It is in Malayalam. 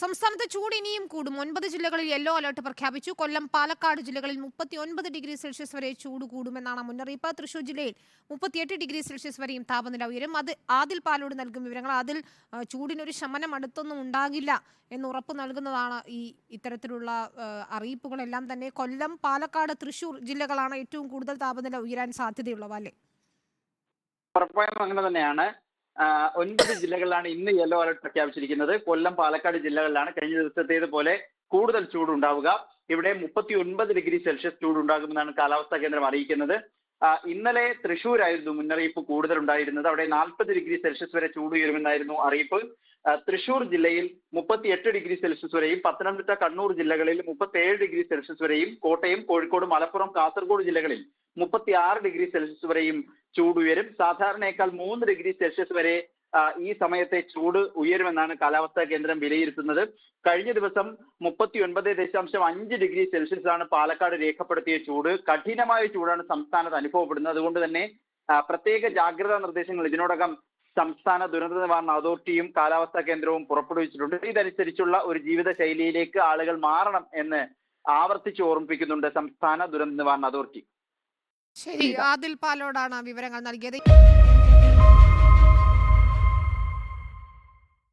സംസ്ഥാനത്ത് ചൂട് ഇനിയും കൂടും. ഒൻപത് ജില്ലകളിൽ യെല്ലോ അലർട്ട് പ്രഖ്യാപിച്ചു. കൊല്ലം പാലക്കാട് ജില്ലകളിൽ മുപ്പത്തി ഒൻപത് ഡിഗ്രി സെൽഷ്യസ് വരെ ചൂട് കൂടുമെന്നാണ് മുന്നറിയിപ്പ്. തൃശൂർ ജില്ലയിൽ മുപ്പത്തിയെട്ട് ഡിഗ്രി സെൽഷ്യസ് വരെയും താപനില ഉയരും. അത് ആദിൽ പാലോട് നൽകും വിവരങ്ങൾ. അതിൽ ചൂടിനൊരു ശമനം അടുത്തൊന്നും ഉണ്ടാകില്ല എന്ന് ഉറപ്പ് നൽകുന്നതാണ് ഈ ഇത്തരത്തിലുള്ള അറിയിപ്പുകളെല്ലാം തന്നെ. കൊല്ലം പാലക്കാട് തൃശൂർ ജില്ലകളാണ് ഏറ്റവും കൂടുതൽ താപനില ഉയരാൻ സാധ്യതയുള്ളവ അല്ലേ? ഉറപ്പായും അങ്ങനെ തന്നെയാണ്. ഒൻപത് ജില്ലകളിലാണ് ഇന്ന് യെല്ലോ അലർട്ട് പ്രഖ്യാപിച്ചിരിക്കുന്നത്. കൊല്ലം പാലക്കാട് ജില്ലകളിലാണ് കഴിഞ്ഞ ദിവസത്തേതുപോലെ കൂടുതൽ ചൂടുണ്ടാവുക. ഇവിടെ മുപ്പത്തി ഒൻപത് ഡിഗ്രി സെൽഷ്യസ് ചൂടുണ്ടാകുമെന്നാണ് കാലാവസ്ഥാ കേന്ദ്രം അറിയിക്കുന്നത്. ഇന്നലെ തൃശ്ശൂരായിരുന്നു മുന്നറിയിപ്പ് കൂടുതൽ ഉണ്ടായിരുന്നത് അവിടെ നാൽപ്പത് ഡിഗ്രി സെൽഷ്യസ് വരെ ചൂട് ഉയരുമെന്നായിരുന്നു അറിയിപ്പ്. തൃശൂർ ജില്ലയിൽ മുപ്പത്തിയെട്ട് ഡിഗ്രി സെൽഷ്യസ് വരെയും പത്തനംതിട്ട കണ്ണൂർ ജില്ലകളിൽ മുപ്പത്തിയേഴ് ഡിഗ്രി സെൽഷ്യസ് വരെയും കോട്ടയം കോഴിക്കോട് മലപ്പുറം കാസർഗോഡ് ജില്ലകളിൽ മുപ്പത്തി ആറ് ഡിഗ്രി സെൽഷ്യസ് വരെയും ചൂട് ഉയരും. സാധാരണയേക്കാൾ മൂന്ന് ഡിഗ്രി സെൽഷ്യസ് വരെ ഈ സമയത്തെ ചൂട് ഉയരുമെന്നാണ് കാലാവസ്ഥാ കേന്ദ്രം വിലയിരുത്തുന്നത്. കഴിഞ്ഞ ദിവസം മുപ്പത്തി ഒൻപത് ദശാംശം അഞ്ച് ഡിഗ്രി സെൽഷ്യസ് ആണ് പാലക്കാട് രേഖപ്പെടുത്തിയ ചൂട്. കഠിനമായ ചൂടാണ് സംസ്ഥാനത്ത് അനുഭവപ്പെടുന്നത്. അതുകൊണ്ട് തന്നെ പ്രത്യേക ജാഗ്രതാ നിർദ്ദേശങ്ങൾ ഇതിനോടകം സംസ്ഥാന ദുരന്ത നിവാരണ അതോറിറ്റിയും കാലാവസ്ഥാ കേന്ദ്രവും പുറപ്പെടുവിച്ചിട്ടുണ്ട്. ഇതനുസരിച്ചുള്ള ഒരു ജീവിത ശൈലിയിലേക്ക് ആളുകൾ മാറണം എന്ന് ആവർത്തിച്ച് ഓർമ്മിപ്പിക്കുന്നുണ്ട് സംസ്ഥാന ദുരന്ത നിവാരണ അതോറിറ്റി. ശരി ആദിൽ പാലോടാണ് വിവരങ്ങൾ നൽകിയത്.